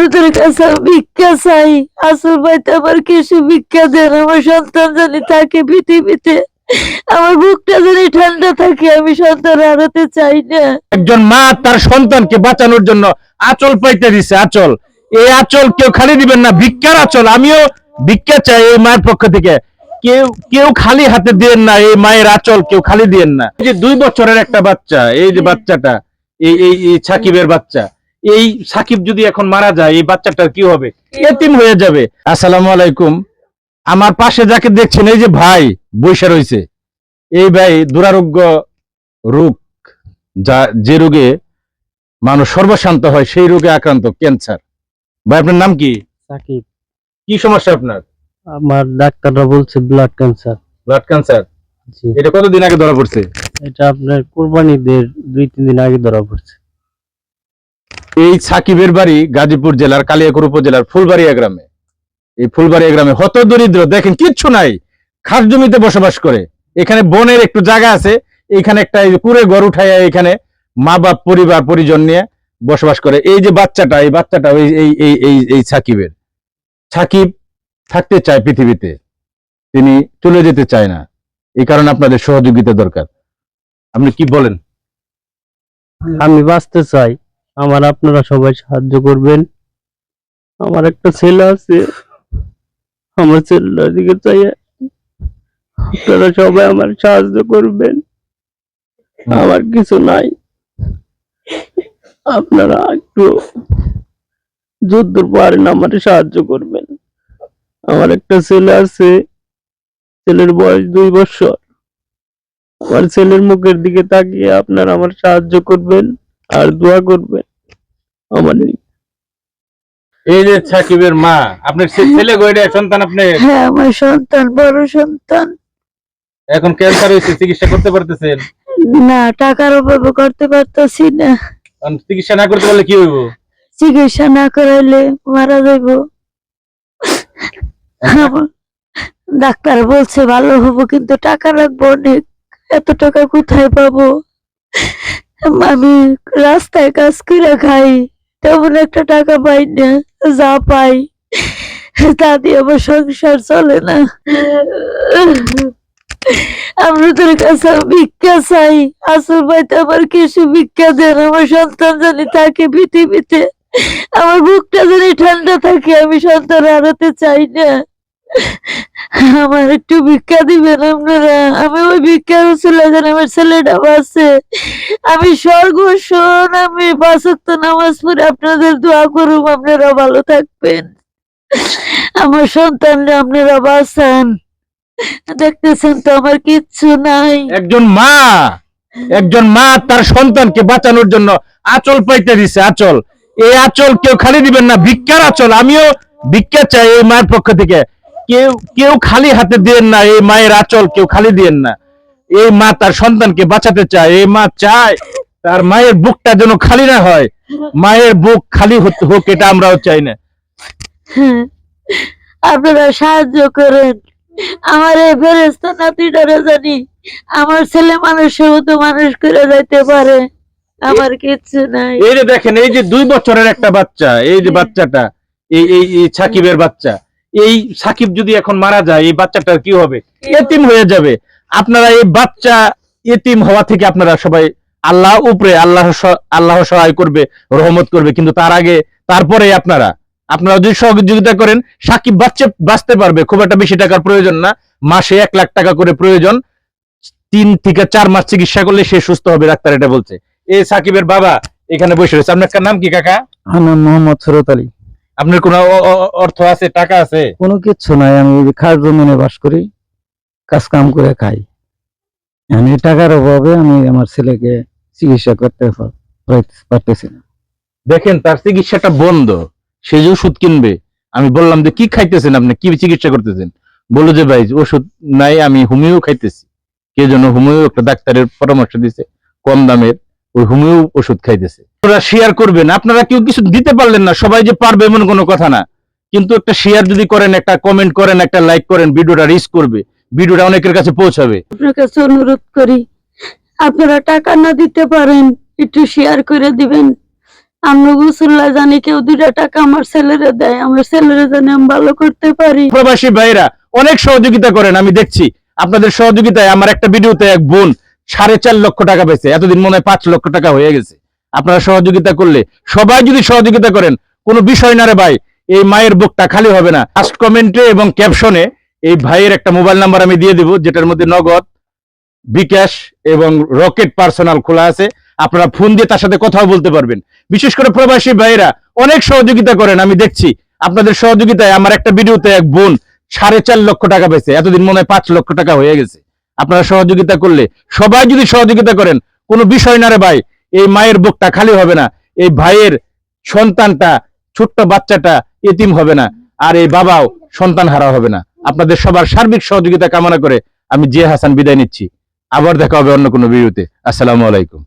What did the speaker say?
আপনাদের কাছে ভিক্ষা চাই। আসল ভাইতে আমার কিছু ভিক্ষা দেন আমার সন্তান জানি থাকে পৃথিবীতে। আমার বুকটা জানি ঠান্ডা থাকে আমি সন্তান হারাতে চাই না। একজন মা তার সন্তানকে বাঁচানোর জন্য আচল পাইতে দিছে আচল। এই আচল কেউ খালি দিবেন না ভিক্ষার আচল। আমিও ভিক্ষা চাই এই মায়ের পক্ষ থেকে। কেউ কেউ খালি হাতে দিয়েন না এই মায়ের আচল কেউ খালি দিয়েন না। এই যে দুই বছরের একটা বাচ্চা এই যে বাচ্চাটা এই এই এই সাকিবের বাচ্চা এই সাকিব যদি এখন মারা যায় এই বাচ্চাটার কি হবে? এতিম হয়ে যাবে। আসসালামু আলাইকুম। আমার পাশে যাকে দেখছেন এই যে ভাই বৈশা রয়েছে। এই ভাই দুরারোগ্য রোগ যা যে রোগে মানুষ সর্বশান্ত হয় সেই রোগে আক্রান্ত ক্যান্সার। ভাই আপনার নাম কি? সাকিব। কি সমস্যা আপনার? আমার ডাক্তাররা বলছে ব্লাড ক্যান্সার ব্লাড ক্যান্সার এটা কতদিন আগে ধরা পড়ছে? এটা আপনার কোরবানিদের দুই তিন দিন আগে ধরা পড়ছে। এই সাকিবের বাড়ি গাজীপুর জেলার কালিয়াকুর উপজেলার ফুলবাড়িয়া গ্রামে। এই ফুলবাড়িয়া গ্রামে হত দরিদ্র, দেখেন কিচ্ছু নাই। খাস জমিতে বসবাস করে। এখানে বনের একটু জায়গা আছে, এখানে একটা কুড়ে ঘর উঠাইয়া এখানে মা বাপ, পরিবার, পরিজন নিয়ে বসবাস করে। এই যে বাচ্চাটা, এই বাচ্চাটা এই এই এই এই সাকিবের। সাকিব থাকতে চায় পৃথিবীতে। তিনি চলে যেতে চায় না। এই কারণে আপনাদের সহযোগিতা দরকার। আপনি কি বলেন? আমি বাঁচতে চাই। আমার আপনারা সবাই সাহায্য করবেন। আমার একটা ছেলে আছে। আমার ছেলেটার দিকে চাই আপনারা সবাই আমার সাহায্য করবেন। আমার কিছু নাই। আপনারা একটু যদ্দূর পারেন, আমার সাহায্য করবেন। আমার একটা ছেলে আছে। ছেলের বয়স দুই বছর। আমার ছেলের মুখের দিকে তাকিয়ে আপনারা আমার সাহায্য করবেন। আর দোয়া করবেন আমার এই যে সাকিবের মা আপনার ছেলে গইডা সন্তান আপনি হ্যাঁ আমার সন্তান বড় সন্তান। এখন ক্যান্সার হয়েছে চিকিৎসা করতে পারতেছেন? না টাকার অভাবে করতে পারতাছি না। চিকিৎসা না করতে পারলে কি হইব? চিকিৎসা না করাইলে মারা যাইব। ডাক্তার বলছে ভালো হব কিন্তু টাকা লাগবে অনেক। এত টাকা কোথায় পাবো? আমি রাস্তায় কাজ করে খাই, তেমন একটা টাকা পাই না, যা পাই। তা দিয়ে আমার সংসার চলে না। আপনাদের কাছে ভিক্ষা চাই, আসল ভাইতে আমার কিছু ভিক্ষা দেন, আমার সন্তান জানি থাকে পৃথিবীতে। আমার বুকটা জানি ঠান্ডা থাকে, আমি সন্তান হারাতে চাই না। আমার একটু ভিক্ষা দিবেন আপনারা? আমি ওই ভিক্ষার যান আমার ছেলেটা বাসে আমি স্বর্গ শোন আমি পাঁচক্ত নামাজ পড়ে আপনাদের দোয়া করুম, আপনারা ভালো থাকবেন। আমার সন্তানরা আপনারা বাঁচান। দেখতেছেন তো আমার কিচ্ছু নাই। একজন মা একজন মা তার সন্তানকে বাঁচানোর জন্য আচল পাইতে দিছে, আচল। এই আচল কেউ খালি দিবেন না, ভিক্ষার আচল। আমিও ভিক্ষা চাই এই মায়ের পক্ষ থেকে। কেউ কেউ খালি হাতে দিয়েন না এই মায়ের আচল কেউ খালি দিয়েন না। এই মা তার সন্তানকে বাঁচাতে চায় এই মা চায় তার মায়ের বুকটা যেন খালি না হয়। মায়ের বুক খালি হতে- হোক এটা আমরাও চাই না। হ্যাঁ, আপনারা সাহায্য করেন। আমার এই ফেরেস্তা নাতিটারে জানি আমার ছেলে মানুষের মতো মানুষ করে যাইতে পারে। আমার কিচ্ছু নাই। এই যে দেখেন এই যে দুই বছরের একটা বাচ্চা এই যে বাচ্চাটা এই এই এই সাকিবের বাচ্চা এই সাকিব যদি এখন মারা যায় এই বাচ্চাটার কি হবে? এতিম হয়ে যাবে। আপনারা এই বাচ্চা এতিম হওয়া থেকে আপনারা সবাই আল্লাহ উপরে আল্লাহ আল্লাহ সহায় করবে রহমত করবে। কিন্তু তার আগে তারপরে আপনারা আপনারা যদি সহযোগিতা করেন সাকিব বাচ্চা বাঁচতে পারবে। খুব একটা বেশি টাকার প্রয়োজন না। মাসে এক লাখ টাকা করে প্রয়োজন। তিন থেকে চার মাস চিকিৎসা করলে সে সুস্থ হবে ডাক্তার এটা বলছে। এই সাকিবের বাবা এখানে বসে রয়েছে। আপনার নাম কি কাকা? আমার নাম মোহাম্মদ সরত আলী। আপনার কোনো অর্থ আছে টাকা আছে? কোনো কিচ্ছু নাই আমি খাস জমিনে বাস করি কাজ কাম করে খাই। আমি টাকার অভাবে আমি আমার ছেলেকে চিকিৎসা করতে পারতেছি না। দেখেন তার চিকিৎসাটা বন্ধ সে যে ওষুধ কিনবে আমি বললাম যে কি খাইতেছেন আপনি? কি চিকিৎসা করতেছেন? বলল যে ভাই ওষুধ নাই আমি হোমিও খাইতেছি। কে জন্য হোমিও একটা ডাক্তারের পরামর্শ দিছে কম দামের ওই হোমিও ওষুধ খাইতেছে। আপনারা শেয়ার করবেন। আপনারা কেউ কিছু দিতে পারলেন না সবাই যে পারবে এমন কোনো কথা না। কিন্তু একটা শেয়ার যদি করেন একটা কমেন্ট করেন একটা লাইক করেন ভিডিওটা রিচ করবে। ভিডিওটা অনেকের কাছে পৌঁছাবে। আপনার কাছে অনুরোধ করি আপনারা টাকা না দিতে পারেন একটু শেয়ার করে দিবেন। আমরা গুসুল্লা জানি কেউ দুইটা টাকা আমার ছেলেরে দেয় আমার ছেলেরে জানি আমি ভালো করতে পারি। প্রবাসী ভাইরা অনেক সহযোগিতা করেন আমি দেখছি। আপনাদের সহযোগিতায় আমার একটা ভিডিওতে এক বোন সাড়ে চার লক্ষ টাকা পেয়েছে এতদিন মনে হয় পাঁচ লক্ষ টাকা হয়ে গেছে। আপনারা সহযোগিতা করলে, সবাই যদি সহযোগিতা করেন, কোনো বিষয় না রে ভাই, এই মায়ের বুকটা খালি হবে না। ফার্স্ট কমেন্টে এবং ক্যাপশনে এই ভাইয়ের একটা মোবাইল নাম্বার আমি দিয়ে দিব, যেটার মধ্যে নগদ, বিকাশ এবং রকেট পার্সোনাল খোলা আছে। আপনারা ফোন দিয়ে তার সাথে কথাও বলতে পারবেন। বিশেষ করে প্রবাসী ভাইয়েরা, অনেক সহযোগিতা করেন, আমি দেখছি। আপনাদের সহযোগিতায় আমার একটা ভিডিওতে এক বোন সাড়ে চার লক্ষ টাকা পেয়েছে, এতদিন মনে হয় পাঁচ লক্ষ টাকা হয়ে গেছে। আপনারা সহযোগিতা করলে, সবাই যদি সহযোগিতা করেন, কোনো বিষয় না রে ভাই এই মায়ের বুকটা খালি হবে না, এই ভাইয়ের সন্তানটা, ছোট্ট বাচ্চাটা এতিম হবে না, আর এই বাবাও সন্তান হারা হবে না। আপনাদের সবার সার্বিক সহযোগিতা কামনা করে আমি জিয়া হাসান বিদায় নিচ্ছি। আবার দেখা হবে অন্য কোনো ভিডিওতে। আসসালামু আলাইকুম।